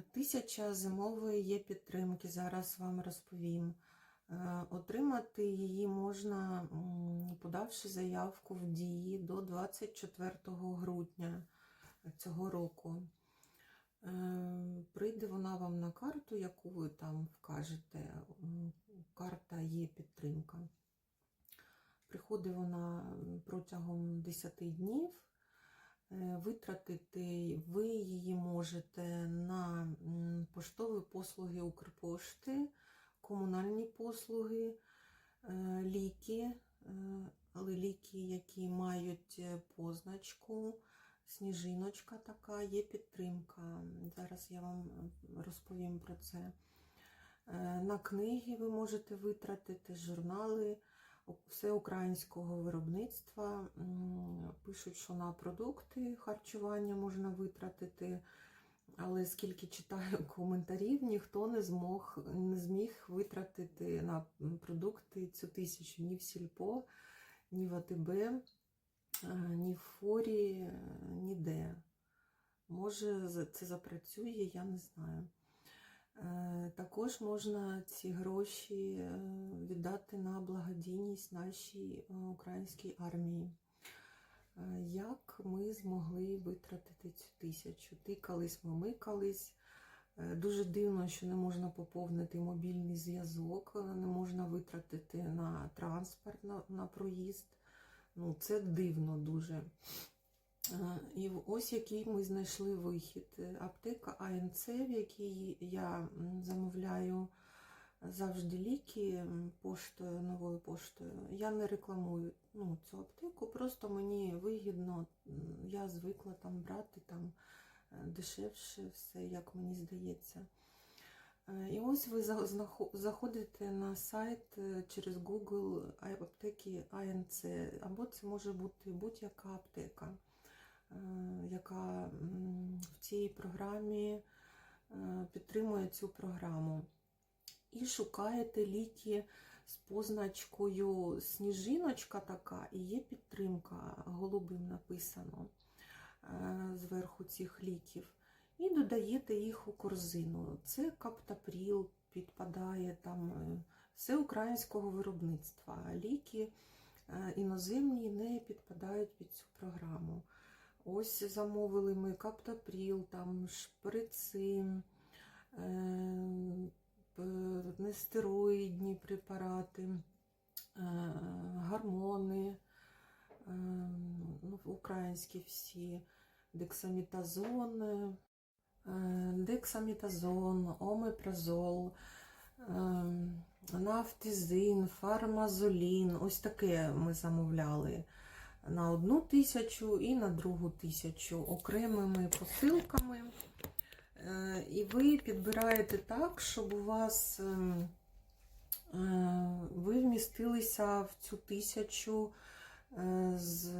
Тисяча зимової є підтримки, зараз вам розповім. Е, Отримати її можна, подавши заявку в дії до 24 грудня цього року. Е, Прийде вона вам на карту, яку ви там вкажете. Карта є підтримка. Приходить вона протягом 10 днів. Е, Витратити ви її можете на поштові послуги Укрпошти, комунальні послуги, е, ліки, е, але ліки, які мають позначку, сніжиночка така, є підтримка. Зараз я вам розповім про це. На книги ви можете витратити, журнали все українського виробництва. Пишуть, що на продукти харчування можна витратити, але скільки читаю коментарів, ніхто не змог не зміг витратити на продукти цю тисячу ні в Сільпо, ні в АТБ, е, ні в Форі, е, ніде. Може, це запрацює, я не знаю. Е, Також можна ці гроші е, віддати на благодійність нашій е, українській армії. Як ми змогли витратити цю тисячу? Тикались, ми микались. Е, Дуже дивно, що не можна поповнити мобільний зв'язок, не можна витратити на транспорт, на, на проїзд. Ну, це дивно дуже. Е, І ось який ми знайшли вихід. Е, Аптека АНЦ, в якій я замовляю завжди ліки поштою, новою поштою. Я не рекламую ну, цю аптеку, просто мені вигідно, я звикла там брати там е, дешевше все, як мені здається. Е, І ось ви заходите на сайт е, через Google аптеки АНЦ, або це може бути будь-яка аптека е, яка в цій програмі е, підтримує цю програму. І шукаєте ліки з позначкою сніжиночка така, і є підтримка, голубим написано е, зверху цих ліків. І додаєте їх у корзину. Це каптапріл підпадає там е, все українського виробництва. Ліки е, іноземні не підпадають під цю програму. Ось замовили ми каптапріл, там шприци, е, нестероїдні препарати, е, гормони, е, ну, українські всі, дексамітазон, дексамітазон, омепразол, нафтизин, фармазолін. Ось таке ми замовляли на одну тисячу і на другу тисячу окремими посилками. Е, І ви підбираєте так, щоб у вас ем, е, ви вмістилися в цю тисячу е, з,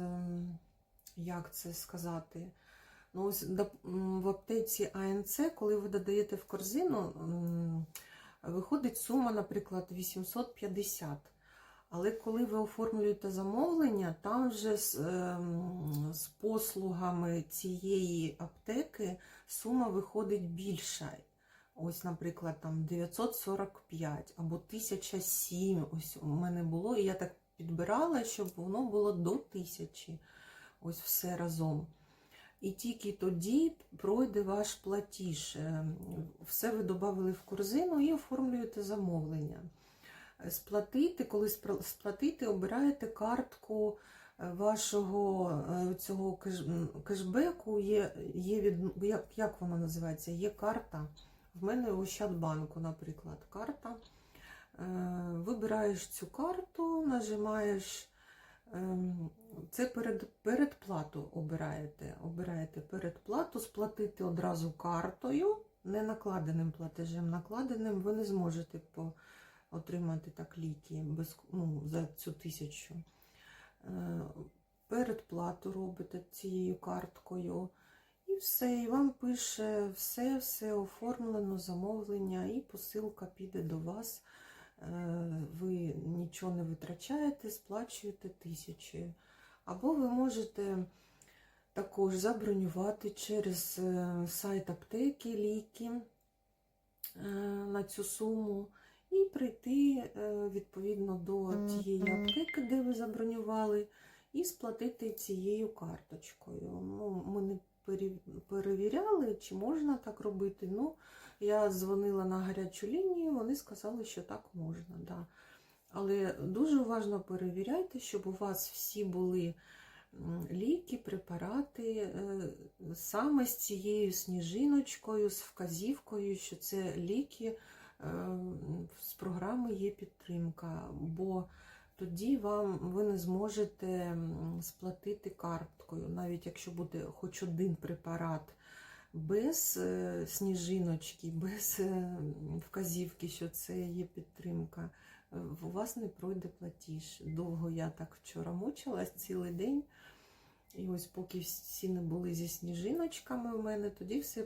як це сказати? Ну, в аптеці АНЦ, коли ви додаєте в корзину, виходить сума, наприклад, 850. Але коли ви оформлюєте замовлення, там вже з, ем, з послугами цієї аптеки сума виходить більша. Ось, наприклад, там 945 або 1007. Ось у мене було, і я так підбирала, щоб воно було до 1000. Ось все разом. І тільки тоді пройде ваш платіж. Ем, Все ви додали в корзину і оформлюєте замовлення сплатити, коли сплатити, обираєте картку е, вашого е, цього кеш- кешбеку. Є, є від, як, як вона називається? Є карта. В мене Ощадбанку, наприклад, карта. Е, Вибираєш цю карту, нажимаєш. ем, Це перед, передплату обираєте. Обираєте передплату, сплатити одразу картою, не накладеним платежем. Накладеним ви не зможете по, отримати так ліки без, ну, за цю тисячу. Е, Передплату робите цією карткою. І все, і вам пише все, все оформлено, замовлення, і посилка піде до вас. Е, Ви нічого не витрачаєте, сплачуєте тисячі. Або ви можете також забронювати через е, сайт аптеки ліки на цю суму і прийти е, відповідно до тієї аптеки, де ви забронювали, і сплатити цією карточкою. Ну, ми не перевіряли, чи можна так робити. Ну, я дзвонила на гарячу лінію, вони сказали, що так можна. Да. Але дуже уважно перевіряйте, щоб у вас всі були ліки, препарати е, саме з цією сніжиночкою, з вказівкою, що це ліки з програми є підтримка, бо тоді вам ви не зможете сплатити карткою, навіть якщо буде хоч один препарат без е, сніжиночки, без е, вказівки, що це є підтримка, е, у вас не пройде платіж. Довго я так вчора мучилась цілий день. І ось поки всі не були зі сніжиночками у мене, тоді все